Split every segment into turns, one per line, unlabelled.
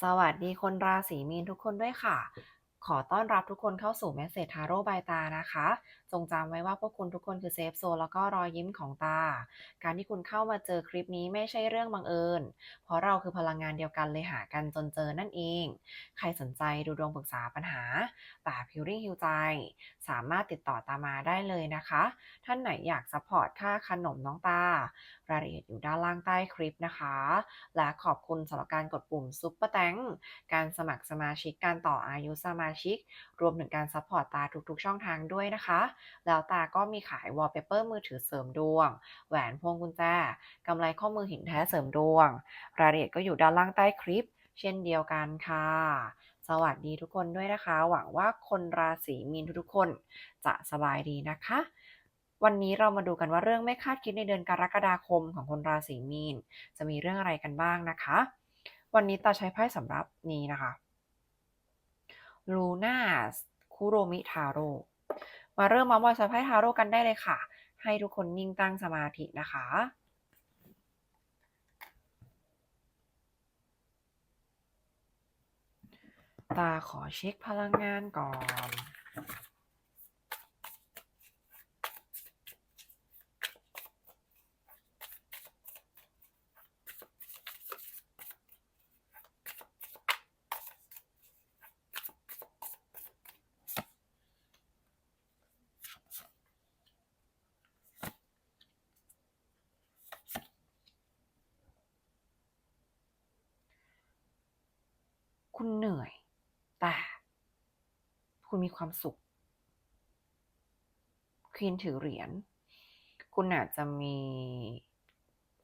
สวัสดีคนราศีมีนทุกคนด้วยค่ะ ขอต้อนรับทุกคนเข้าสู่แมสเซจทาโร่บายตานะคะ จงจำไว้ว่าพวกคุณทุกคนคือเซฟโซนแล้วก็รอยยิ้มของตา การที่คุณเข้ามาเจอคลิปนี้ไม่ใช่เรื่องบังเอิญ เพราะเราคือพลังงานเดียวกันเลยหากันจนเจอนั่นเอง ใครสนใจดูดวงปรึกษาปัญหาป่าพิวริ่งฮิวใจ สามารถติดต่อตามาได้เลยนะคะ ท่านไหนอยากซัพพอร์ตค่าขนมน้องตารายละเอียดอยู่ด้านล่างใต้คลิปนะคะ และขอบคุณสำหรับการกดปุ่มซุปเปอร์แตงการสมัครสมาชิกการต่ออายุสมาชิก รวมถึงการซัพพอร์ตตาทุกๆช่องทางด้วยนะคะ แล้วตาก็มีขายวอลเปเปอร์มือถือเสริมดวง แหวนพวงกุญแจกำไรข้อมือหินแท้เสริมดวง รายละเอียดก็อยู่ด้านล่างใต้คลิป เช่นเดียวกันค่ะ สวัสดีทุกคนด้วยนะคะ หวังว่าคนราศีมีนทุกๆคนจะสบายดีนะคะวันนี้เรามาดูกันว่าเรื่องไม่คาดคิดในเดือนกรกฎาคมของคนราศีมีน จะมีเรื่องอะไรกันบ้างนะคะ วันนี้ตาใช้ไพ่สำหรับนี้นะคะ ลูน่าคุโรมิทาโร่มาเริ่มมามอยใช้ไพ่ทาโร่กันได้เลยค่ะ ให้ทุกคนนิ่งตั้งสมาธินะคะตาขอเช็คพลังงานก่อน คุณเหนื่อย แต่ คุณมีความสุขควีนถือเหรียญคุณอาจจะมี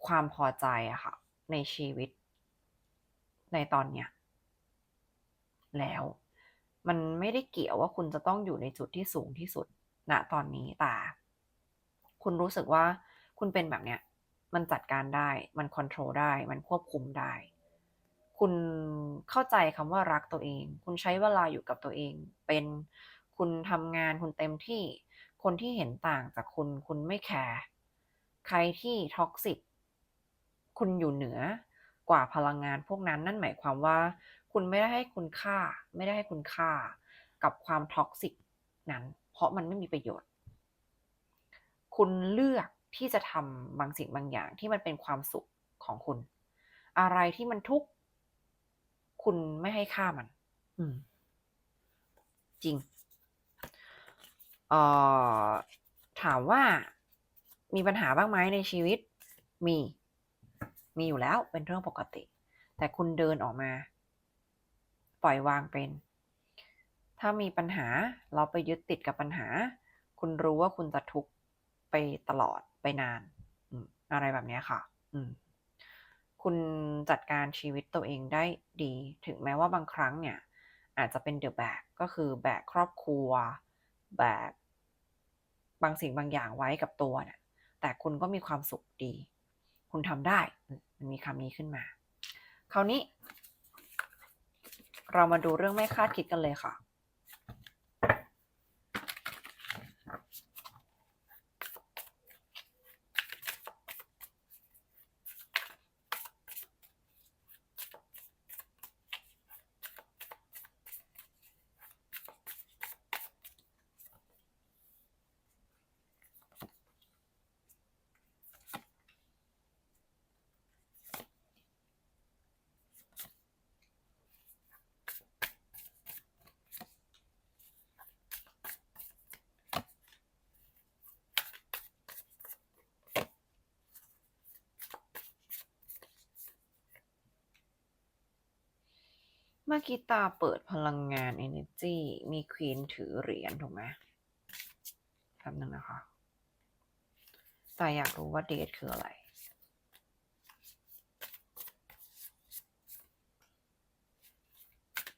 ความพอใจอะค่ะ ในชีวิต ในตอนเนี้ยแล้ว มันไม่ได้เกี่ยวว่าคุณจะต้องอยู่ในจุดที่สูงที่สุดณตอนนี้แต่คุณรู้สึกว่าคุณเป็นแบบเนี้ย มันจัดการได้ มันคอนโทรลได้ มันควบคุมได้ คุณเข้าใจคำว่ารักตัวเอง คุณใช้เวลาอยู่กับตัวเอง เป็นคุณทำงานคุณเต็มที่ คนที่เห็นต่างจากคุณ คุณไม่แคร์ใครที่ toxic คุณอยู่เหนือกว่าพลังงานพวกนั้นนั่นหมายความว่า คุณไม่ได้ให้คุณค่า ไม่ได้ให้คุณค่า กับความ toxic นั้น เพราะมันไม่มีประโยชน์ คุณเลือกที่จะทำบางสิ่งบางอย่างที่มันเป็นความสุขของคุณ อะไรที่มันทุกข์ คุณไม่ให้ค่ามัน อืม จริงเอ่อถามว่ามีปัญหาบ้างไหมในชีวิต มี มีอยู่แล้วเป็นเรื่องปกติ แต่คุณเดินออกมา ปล่อยวางเป็น ถ้ามีปัญหาเราไปยึดติดกับปัญหา คุณรู้ว่าคุณจะทุกข์ไปตลอดไปนานอืมอะไรแบบเนี้ยค่ะ อืม คุณจัดการชีวิตตัวเองได้ดี ถึงแม้ว่าบางครั้งเนี่ย อาจจะเป็น The Bag ก็คือแบกครอบครัว แบกบางสิ่งบางอย่างไว้กับตัวเนี่ยแต่คุณก็มีความสุขดี คุณทำได้ มันมีคำนี้ขึ้นมา คราวนี้ เรามาดูเรื่องไม่คาดคิดกันเลยค่ะ เมื่อกี้ตาเปิดพลังงาน energy มีควีนถือเหรียญถูกไหมแป๊บนึงนะคะ ตาอยากรู้ว่าเดทคืออะไร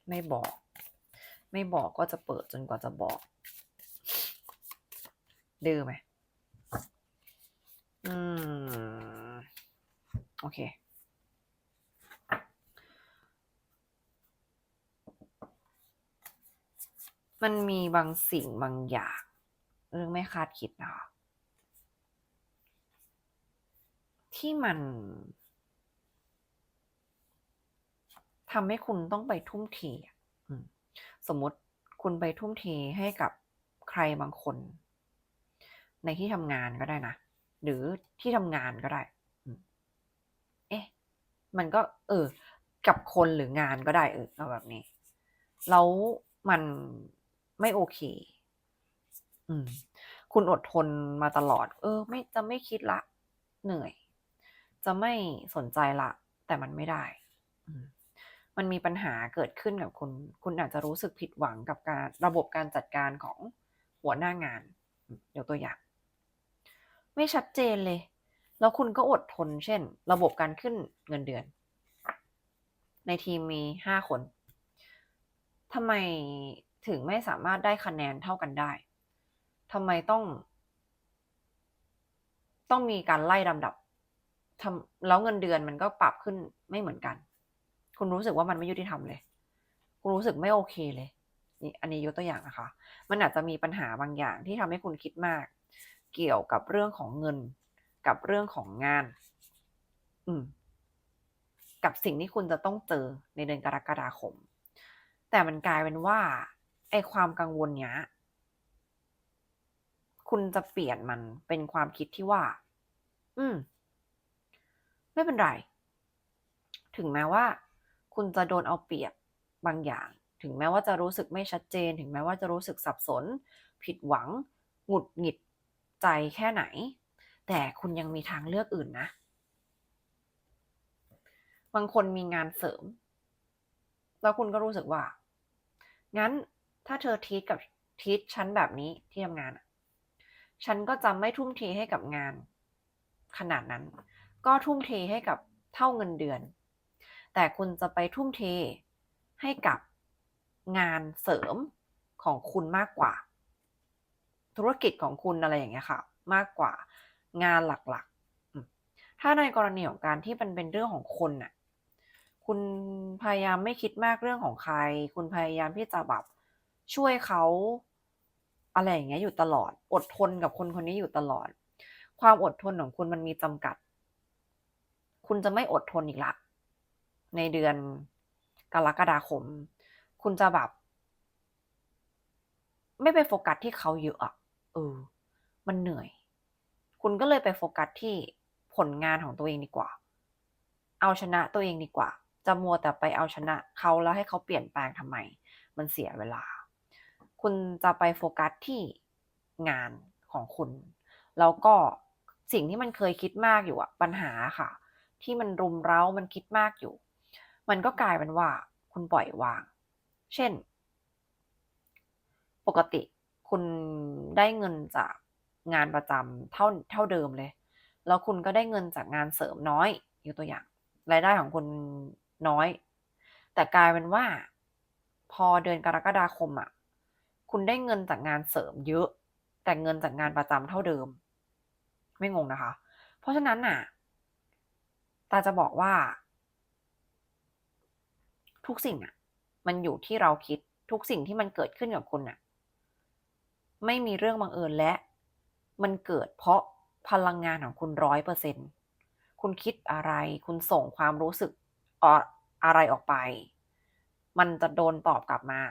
ไม่บอก ไม่บอกก็จะเปิดจนกว่าจะบอกดื้อไหมอืม โอเค มันมีบางสิ่งบางอย่างเรื่องไม่คาดคิดนะคะที่มันทำให้คุณต้องไปทุ่มเทสมมุติคุณไปทุ่มเทให้กับใครบางคน ในที่ทำงานก็ได้นะ หรือที่ทำงานก็ได้ เอ๊ะ มันก็ เออ กับคนหรืองานก็ได้เออแบบนี้ แล้วมัน ไม่โอเค อืม คุณอดทนมาตลอด เออ ไม่จะไม่คิดละ เหนื่อย จะไม่สนใจละ แต่มันไม่ได้ มันมีปัญหาเกิดขึ้นกับคุณ คุณอาจจะรู้สึกผิดหวังกับการระบบการจัดการของหัวหน้างานอืมยกตัวอย่าง ไม่ชัดเจนเลย แล้วคุณก็อดทน เช่น ระบบการขึ้นเงินเดือน ในทีมมีห้าคนทำไม ถึงไม่สามารถได้คะแนนเท่ากันได้ทำไมต้อง ต้องมีการไล่ลำดับทำแล้วเงินเดือนมันก็ปรับขึ้นไม่เหมือนกัน คุณรู้สึกว่ามันไม่ยุติธรรมเลย คุณรู้สึกไม่โอเคเลย นี่อันนี้ยกตัวอย่างนะคะ มันอาจจะมีปัญหาบางอย่างที่ทำให้คุณคิดมาก เกี่ยวกับเรื่องของเงิน กับเรื่องของงาน อืม กับสิ่งที่คุณจะต้องเจอในเดือนกรกฎาคม แต่มันกลายเป็นว่า ไอความกังวลเนี้ย คุณจะเปลี่ยนมันเป็นความคิดที่ว่า อืม ไม่เป็นไร ถึงแม้ว่า คุณจะโดนเอาเปรียบบางอย่าง ถึงแม้ว่าจะรู้สึกไม่ชัดเจน ถึงแม้ว่าจะรู้สึกสับสน ผิดหวัง หงุดหงิดใจแค่ไหน แต่คุณยังมีทางเลือกอื่นนะ บางคนมีงานเสริม แล้วคุณก็รู้สึกว่า งั้น ถ้าเธอทีทกับทีทฉันแบบนี้ที่ทำงาน ฉันก็จะไม่ทุ่มเทให้กับงาน ขนาดนั้น ก็ทุ่มเทให้กับเท่าเงินเดือน แต่คุณจะไปทุ่มเทให้กับงานเสริมของคุณมากกว่า ธุรกิจของคุณอะไรอย่างเงี้ยค่ะ มากกว่างานหลักๆ ถ้าในกรณีของการที่มันเป็นเรื่องของคนน่ะ คุณพยายามไม่คิดมากเรื่องของใคร คุณพยายามที่จะแบบ ช่วยเขาอะไรอย่างเงี้ยอยู่ตลอด อดทนกับคนคนนี้อยู่ตลอด ความอดทนของคุณมันมีจำกัด คุณจะไม่อดทนอีกละ ในเดือนกรกฎาคม คุณจะแบบ ไม่ไปโฟกัสที่เขาเยอะอะเออ มันเหนื่อย คุณก็เลยไปโฟกัสที่ผลงานของตัวเองดีกว่า เอาชนะตัวเองดีกว่า จะมัวแต่ไปเอาชนะเขาแล้วให้เขาเปลี่ยนแปลงทำไม มันเสียเวลา คุณจะไปโฟกัสที่งานของคุณ แล้วก็สิ่งที่มันเคยคิดมากอยู่อะปัญหาค่ะ ที่มันรุมเร้ามันคิดมากอยู่ มันก็กลายเป็นว่าคุณปล่อยวาง เช่น ปกติคุณได้เงินจากงานประจำเท่าเท่าเดิมเลย แล้วคุณก็ได้เงินจากงานเสริมน้อยยกตัวอย่าง รายได้ของคุณน้อย แต่กลายเป็นว่า พอเดือนกรกฎาคมอะ คุณได้เงินจากงานเสริมเยอะ แต่เงินจากงานประจำเท่าเดิม ไม่งงนะคะ เพราะฉะนั้นน่ะตาจะบอกว่า ทุกสิ่งอะ มันอยู่ที่เราคิดทุกสิ่งที่มันเกิดขึ้นกับคุณน่ะ ไม่มีเรื่องบังเอิญและ มันเกิดเพราะพลังงานของคุณร้อยเปอร์เซ็นคุณคิดอะไร คุณส่งความรู้สึกอะไรออกไป มันจะโดนตอบกลับมา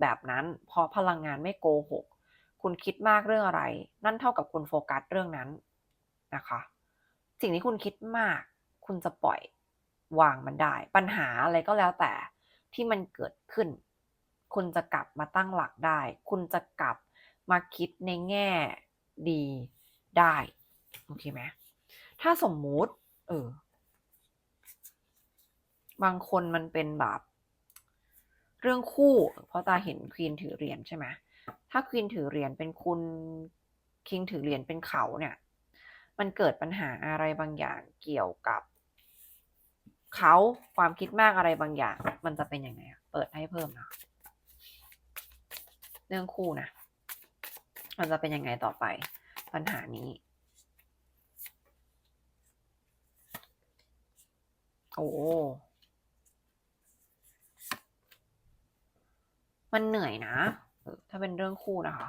แบบนั้น เพราะพลังงานไม่โกหก คุณคิดมากเรื่องอะไร นั่นเท่ากับคุณโฟกัสเรื่องนั้นนะคะ สิ่งที่คุณคิดมาก คุณจะปล่อยวางมันได้ ปัญหาอะไรก็แล้วแต่ที่มันเกิดขึ้น คุณจะกลับมาตั้งหลักได้ คุณจะกลับมาคิดในแง่ดีได้โอเคไหมถ้าสมมุติเออบางคนมันเป็นแบบ เรื่องคู่ เพราะตาเห็นควีนถือเหรียญใช่ไหมถ้าควีนถือเหรียญเป็นคุณคิงถือเหรียญเป็นเขาเนี่ย มันเกิดปัญหาอะไรบางอย่างเกี่ยวกับเขาความคิดมากอะไรบางอย่าง มันจะเป็นยังไงเปิดให้เพิ่มนะเรื่องคู่นะมันจะเป็นยังไงต่อไป ปัญหานี้โอ้ มันเหนื่อยนะถ้าเป็นเรื่องคู่นะคะ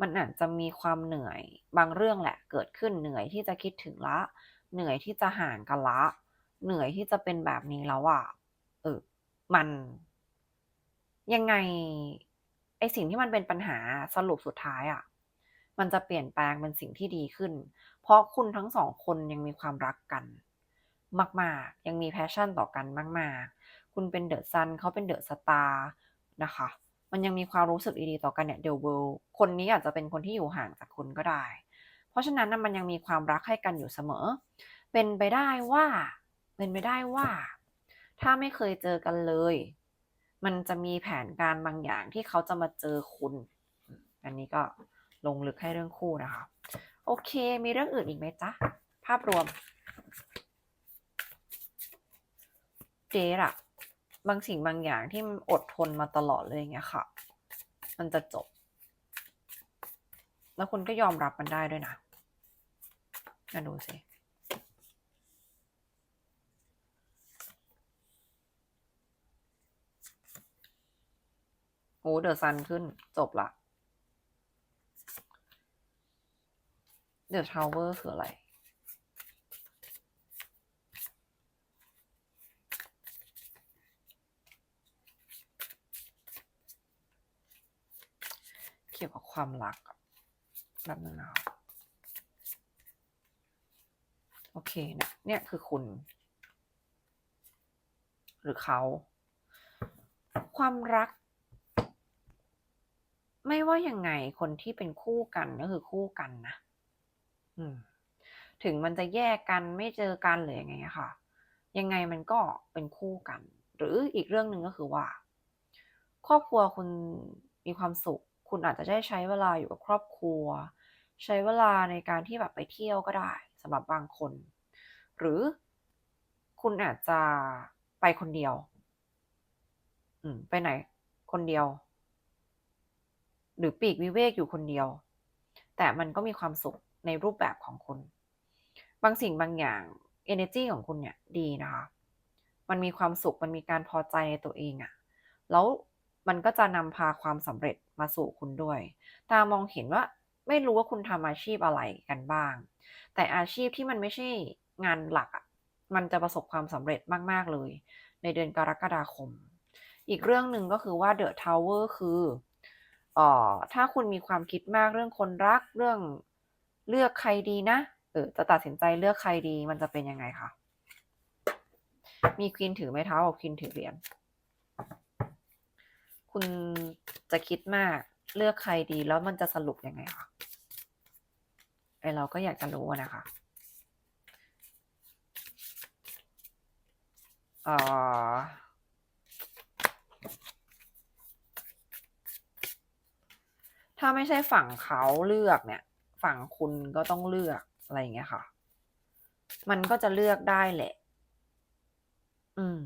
มันอาจจะมีความเหนื่อยบางเรื่องแหละ เกิดขึ้นเหนื่อยที่จะคิดถึงละ เหนื่อยที่จะห่างกันละ เหนื่อยที่จะเป็นแบบนี้แล้วอะเออมัน ยังไงไอสิ่งที่มันเป็นปัญหาสรุปสุดท้ายอะ่ะมันจะเปลี่ยนแปลงเป็นสิ่งที่ดีขึ้น เพราะคุณทั้งสองคนยังมีความรักกัน มาก ๆ ยังมีแพชชั่นต่อกันมาก ๆ คุณเป็นเดอะซันเขาเป็นเดอะสตาร์ นะคะ มันยังมีความรู้สึกดีๆต่อกันเนี่ยเดลเวลคนนี้อาจจะเป็นคนที่อยู่ห่างจากคุณก็ได้ เพราะฉะนั้นนะมันยังมีความรักให้กันอยู่เสมอ เป็นไปได้ว่า เป็นไปได้ว่า ถ้าไม่เคยเจอกันเลย มันจะมีแผนการบางอย่างที่เขาจะมาเจอคุณ อันนี้ก็ลงลึกให้เรื่องคู่นะคะ โอเค มีเรื่องอื่นอีกไหมจ๊ะ ภาพรวม เจดอะ บางสิ่งบางอย่างที่มันอดทนมาตลอดเลยอย่างเงี้ยค่ะ มันจะจบ แล้วคุณก็ยอมรับมันได้ด้วยนะมาดูสิโอ้เดอะซันขึ้นจบละเดอะทาวเวอร์คืออะไร เกี่ยวกับความรักแบบนึงนะครับโอเคเนี่ยเนี่ยคือคุณ หรือเขา ความรัก ไม่ว่ายังไงคนที่เป็นคู่กันก็คือคู่กันนะถึงมันจะแยกกันไม่เจอกันหรือยังไงอะค่ะ ยังไงมันก็เป็นคู่กัน หรืออีกเรื่องหนึ่งก็คือว่า ครอบครัวคุณมีความสุข คุณอาจจะได้ใช้เวลาอยู่กับครอบครัว ใช้เวลาในการที่แบบไปเที่ยวก็ได้สำหรับบางคน หรือคุณอาจจะไปคนเดียว อืม ไปไหน คนเดียว หรือปีกวิเวกอยู่คนเดียว แต่มันก็มีความสุขในรูปแบบของคุณ บางสิ่งบางอย่าง energy ของคุณเนี่ยดีนะคะ มันมีความสุข มันมีการพอใจในตัวเองอะแล้ว มันก็จะนำพาความสำเร็จมาสู่คุณด้วย ตามองเห็นว่าไม่รู้ว่าคุณทำอาชีพอะไรกันบ้าง แต่อาชีพที่มันไม่ใช่งานหลัก มันจะประสบความสำเร็จมาก ๆ เลย ในเดือนกรกฎาคม อีกเรื่องหนึ่งก็คือว่า The Tower คือออถ้าคุณมีความคิดมากเรื่องคนรักเรื่องเลือกใครดีนะเออจะตัดสินใจเลือกใครดีมันจะเป็นยังไงคะมีควีนถือไม้เท้ากับควีนถือเหรียญ คุณจะคิดมากเลือกใครดีแล้วมันจะสรุปยังไงคะไอเราก็อยากจะรู้นะคะออถ้าไม่ใช่ฝั่งเขาเลือกเนี่ย ฝั่งคุณก็ต้องเลือกอะไรอย่างเงี้ยค่ะ มันก็จะเลือกได้แหละ อืม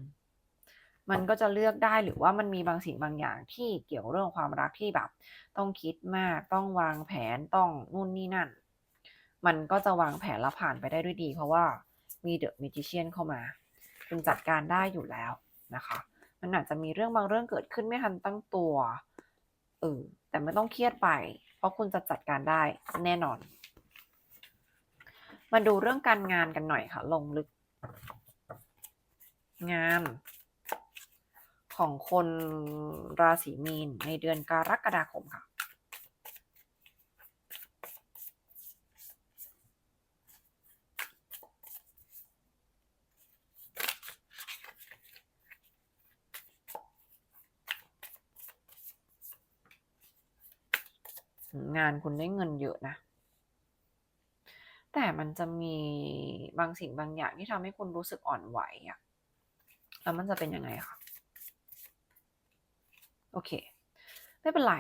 มันก็จะเลือกได้หรือว่ามันมีบางสิ่งบางอย่างที่เกี่ยวเรื่องความรักที่แบบ ต้องคิดมากต้องวางแผนต้องนู่นนี่นั่น มันก็จะวางแผนแล้วผ่านไปได้ด้วยดี เพราะว่ามีเดอะมิจิเชียนเข้ามา คุณจัดการได้อยู่แล้วนะคะ มันอาจจะมีเรื่องบางเรื่องเกิดขึ้นไม่ทันตั้งตัวเออแต่ไม่ต้องเครียดไป เพราะคุณจะจัดการได้แน่นอน มาดูเรื่องการงานกันหน่อยค่ะ ลงลึก งาน ของคนราศีมีนในเดือนกรกฎาคมค่ะ งานคุณได้เงินเยอะนะ แต่มันจะมีบางสิ่งบางอย่างที่ทำให้คุณรู้สึกอ่อนไหวอะแล้วมันจะเป็นยังไงคะ โอเค ไม่เป็นไร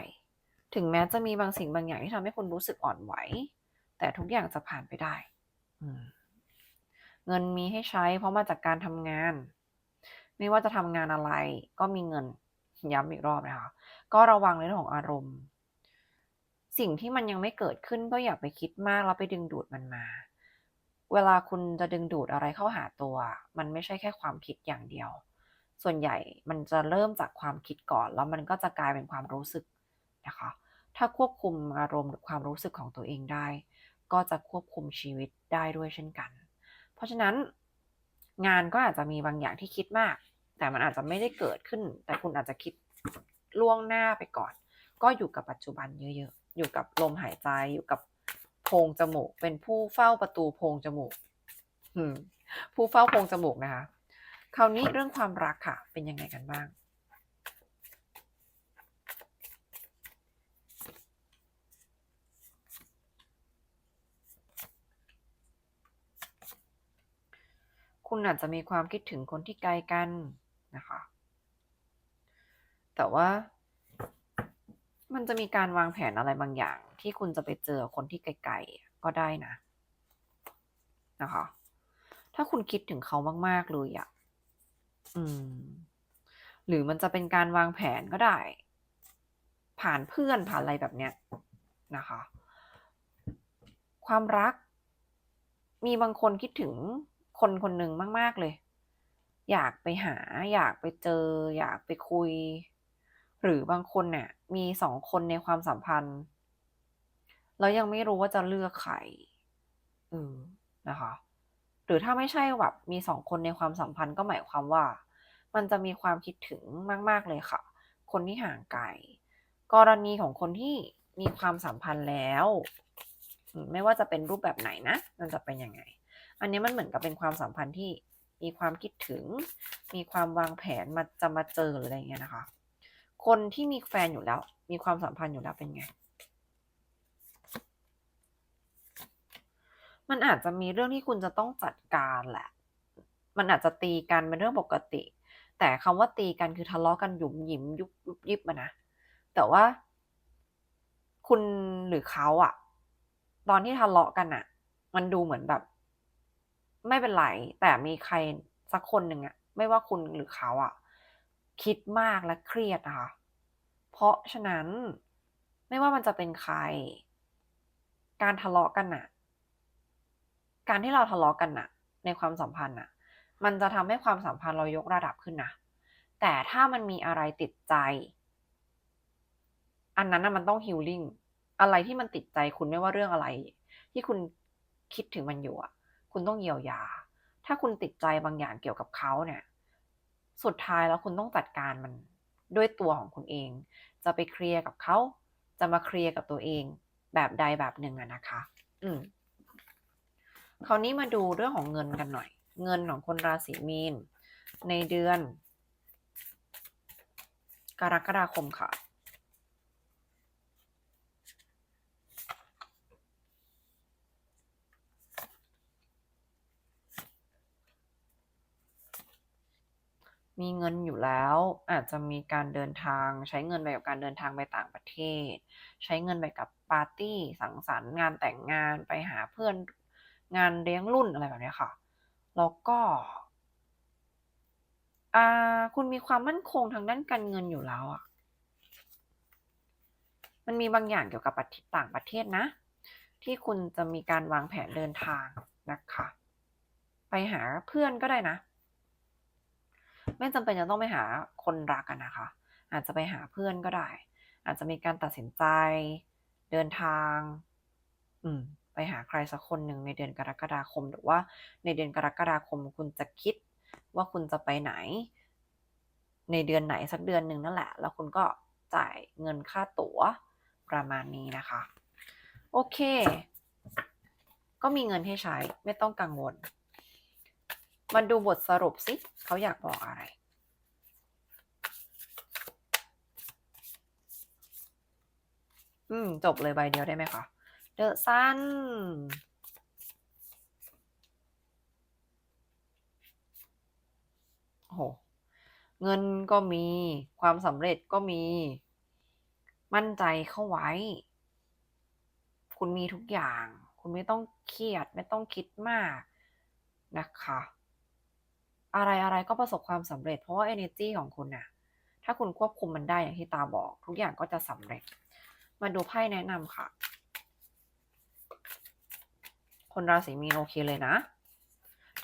ถึงแม้จะมีบางสิ่งบางอย่างที่ทำให้คุณรู้สึกอ่อนไหว แต่ทุกอย่างจะผ่านไปได้เงินมีให้ใช้ เพราะมาจากการทำงาน ไม่ว่าจะทำงานอะไร ก็มีเงินย้ำอีกรอบนะคะ ก็ระวังในเรื่องของอารมณ์ สิ่งที่มันยังไม่เกิดขึ้นก็อย่าไปคิดมากแล้วไปดึงดูดมันมา เวลาคุณจะดึงดูดอะไรเข้าหาตัว มันไม่ใช่แค่ความคิดอย่างเดียว ส่วนใหญ่มันจะเริ่มจากความคิดก่อน แล้วมันก็จะกลายเป็นความรู้สึกนะคะ ถ้าควบคุมอารมณ์หรือความรู้สึกของตัวเองได้ ก็จะควบคุมชีวิตได้ด้วยเช่นกัน เพราะฉะนั้น งานก็อาจจะมีบางอย่างที่คิดมาก แต่มันอาจจะไม่ได้เกิดขึ้น แต่คุณอาจจะคิดล่วงหน้าไปก่อน ก็อยู่กับปัจจุบันเยอะๆ อยู่กับลมหายใจ อยู่กับโพรงจมูก เป็นผู้เฝ้าประตูโพรงจมูกผู้เฝ้าโพรงจมูกนะคะ คราวนี้เรื่องความรักค่ะ เป็นยังไงกันบ้าง คุณอาจจะมีความคิดถึงคนที่ไกลกันนะคะ แต่ว่ามันจะมีการวางแผนอะไรบางอย่าง ที่คุณจะไปเจอคนที่ไกลๆก็ได้นะ นะคะ ถ้าคุณคิดถึงเขามาก ๆ เลยอะ อืม หรือมันจะเป็นการวางแผนก็ได้ ผ่านเพื่อนผ่านอะไรแบบเนี้ยนะคะ ความรัก มีบางคนคิดถึงคนคนหนึ่งมาก ๆเลย อยากไปหา อยากไปเจอ อยากไปคุย หรือบางคนเนี่ย มีสองคนในความสัมพันธ์แล้วยังไม่รู้ว่าจะเลือกใครเออนะคะ หรือถ้าไม่ใช่แบบมีสองคนในความสัมพันธ์ก็หมายความว่า มันจะมีความคิดถึงมาก ๆ เลยค่ะ คนที่ห่างไกล กรณีของคนที่มีความสัมพันธ์แล้ว ไม่ว่าจะเป็นรูปแบบไหนนะ มันจะเป็นยังไง อันนี้มันเหมือนกับเป็นความสัมพันธ์ที่มีความคิดถึง มีความวางแผนมาจะมาเจอหรืออะไรเงี้ยนะคะ คนที่มีแฟนอยู่แล้ว มีความสัมพันธ์อยู่แล้วเป็นไง มันอาจจะมีเรื่องที่คุณจะต้องจัดการแหละ มันอาจจะตีกันเป็นเรื่องปกติ แต่คำว่าตีกันคือทะเลาะกันหยุมหยิมยุบยุบยิบอะนะ แต่ว่า คุณหรือเขาอะตอนที่ทะเลาะกันอะมันดูเหมือนแบบ ไม่เป็นไรแต่มีใครสักคนหนึ่งอะไม่ว่าคุณหรือเขาอะคิดมากและเครียดนะคะเพราะฉะนั้นไม่ว่ามันจะเป็นใคร การทะเลาะกันอะการที่เราทะเลาะกันน่ะในความสัมพันธ์น่ะ มันจะทำให้ความสัมพันธ์เรายกระดับขึ้นนะ แต่ถ้ามันมีอะไรติดใจ อันนั้นนะมันต้องฮิลลิ่ง อะไรที่มันติดใจคุณไม่ว่าเรื่องอะไร ที่คุณคิดถึงมันอยู่อะคุณต้องเยียวยา ถ้าคุณติดใจบางอย่างเกี่ยวกับเขาเนี่ย สุดท้ายแล้วคุณต้องจัดการมันด้วยตัวของคุณเอง จะไปเคลียร์กับเขา จะมาเคลียร์กับตัวเอง แบบใดแบบหนึ่งอะนะคะ อืม คราวนี้มาดูเรื่องของเงินกันหน่อย เงินของคนราศีมีน ในเดือน กรกฎาคมค่ะ มีเงินอยู่แล้วอาจจะมีการเดินทาง ใช้เงินไปกับการเดินทางไปต่างประเทศ ใช้เงินไปกับปาร์ตี้สังสรรค์งานแต่งงานไปหาเพื่อนงานเลี้ยงรุ่นอะไรแบบนี้ค่ะ แล้วก็อาคุณมีความมั่นคงทางด้านการเงินอยู่แล้วอะ มันมีบางอย่างเกี่ยวกับต่างประเทศนะ ที่คุณจะมีการวางแผนเดินทางนะคะ ไปหาเพื่อนก็ได้นะ ไม่จำเป็นจะต้องไปหาคนรักกันนะคะ อาจจะไปหาเพื่อนก็ได้ อาจจะมีการตัดสินใจ เดินทาง อืม ไปหาใครสักคนหนึ่งในเดือนกรกฎาคม หรือว่าในเดือนกรกฎาคมคุณจะคิดว่าคุณจะไปไหน ในเดือนไหนสักเดือนหนึ่งนั่นแหละ แล้วคุณก็จ่ายเงินค่าตั๋วประมาณนี้นะคะ โอเค ก็มีเงินให้ใช้ไม่ต้องกังวล มาดูบทสรุปสิเขาอยากบอกอะไรอืม จบเลยใบเดียวได้ไหมคะ เดอะซันโอ้โห เงินก็มี ความสำเร็จก็มี มั่นใจเข้าไว้ คุณมีทุกอย่าง คุณไม่ต้องเครียด ไม่ต้องคิดมากนะคะ อะไรอะไรก็ประสบความสำเร็จ เพราะว่า energy ของคุณน่ะ ถ้าคุณควบคุมมันได้อย่างที่ตาบอก ทุกอย่างก็จะสำเร็จ มาดูไพ่แนะนำค่ะ คนราศีมีนโอเคเลยนะ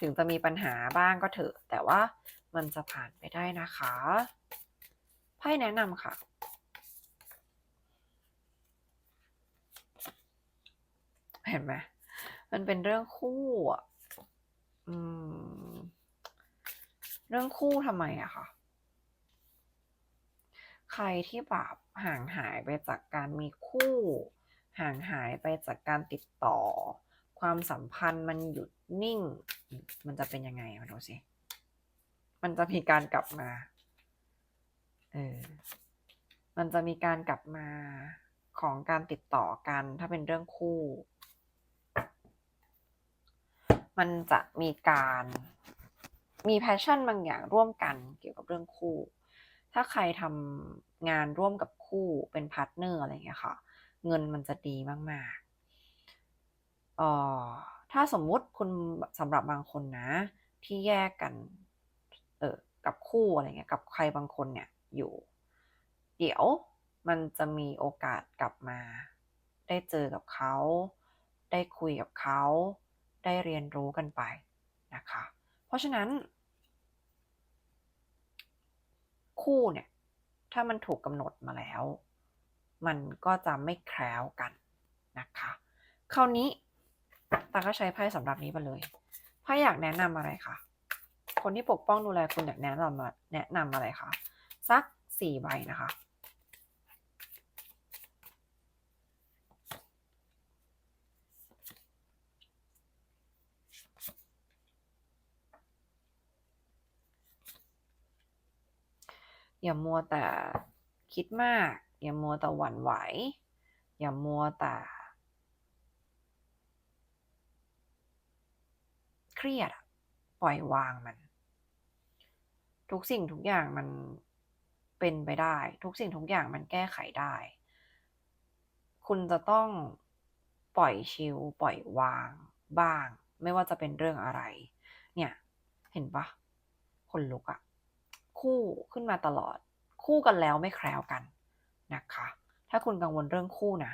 ถึงจะมีปัญหาบ้างก็เถอะ แต่ว่ามันจะผ่านไปได้นะคะไพ่แนะนำค่ะ เห็นไหมมันเป็นเรื่องคู่อะเรื่องคู่ทำไมอะคะใครที่แบบห่างหายไปจากการมีคู่ ห่างหายไปจากการติดต่อ ความสัมพันธ์มันหยุดนิ่ง มันจะเป็นยังไงมาดูสิ มันจะมีการกลับมา เออ มันจะมีการกลับมาของการติดต่อกัน ถ้าเป็นเรื่องคู่ มันจะมีการมีแพชชั่นบางอย่างร่วมกันเกี่ยวกับเรื่องคู่ ถ้าใครทำงานร่วมกับคู่เป็นพาร์ทเนอร์อะไรอย่างเงี้ยค่ะ เงินมันจะดีมากๆ ออถ้าสมมุติคุณสำหรับบางคนนะ ที่แยกกันเออกับคู่อะไรเงี้ยกับใครบางคนเนี่ยอยู่ เดี๋ยวมันจะมีโอกาสกลับมา ได้เจอกับเขา ได้คุยกับเขา ได้เรียนรู้กันไปนะคะ เพราะฉะนั้น คู่เนี่ย ถ้ามันถูกกำหนดมาแล้ว มันก็จะไม่แคล้วกันนะคะ คราวนี้ ตาก็ใช้ไพ่สำหรับนี้ไปเลยไพ่อยากแนะนำอะไรคะคนที่ปกป้องดูแลคุณอยากแนะนำแนะนำอะไรคะสักสี่ใบนะคะอย่ามัวแต่คิดมาก อย่ามัวแต่หวั่นไหว อย่ามัวแต่ เครียดอะปล่อยวางมัน ทุกสิ่งทุกอย่างมันเป็นไปได้ ทุกสิ่งทุกอย่างมันแก้ไขได้ คุณจะต้องปล่อยชิลปล่อยวางบ้าง ไม่ว่าจะเป็นเรื่องอะไร เนี่ย เห็นปะคนลุกอะคู่ขึ้นมาตลอด คู่กันแล้วไม่แคล้วกันนะคะ ถ้าคุณกังวลเรื่องคู่นะ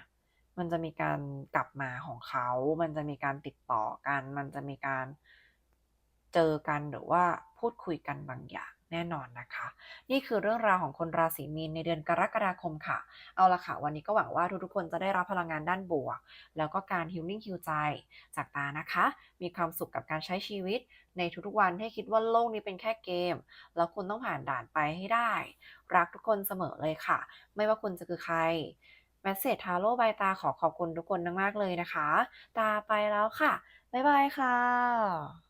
มันจะมีการกลับมาของเขา มันจะมีการติดต่อกัน มันจะมีการเจอกันหรือว่าพูดคุยกันบางอย่างแน่นอนนะคะ นี่คือเรื่องราวของคนราศีมีนในเดือนกรกฎาคมค่ะ เอาละค่ะ วันนี้ก็หวังว่าทุกๆคนจะได้รับพลังงานด้านบวก แล้วก็การฮิลลิ่งฮิลใจจากตานะคะ มีความสุขกับการใช้ชีวิต ในทุกๆวันให้คิดว่าโลกนี้เป็นแค่เกม แล้วคุณต้องผ่านด่านไปให้ได้ รักทุกคนเสมอเลยค่ะ ไม่ว่าคุณจะคือใคร มสเซจทาโร่ใบตาขอขอบคุณทุกคนมากๆเลยนะคะ ตาไปแล้วค่ะ บ๊ายบายค่ะ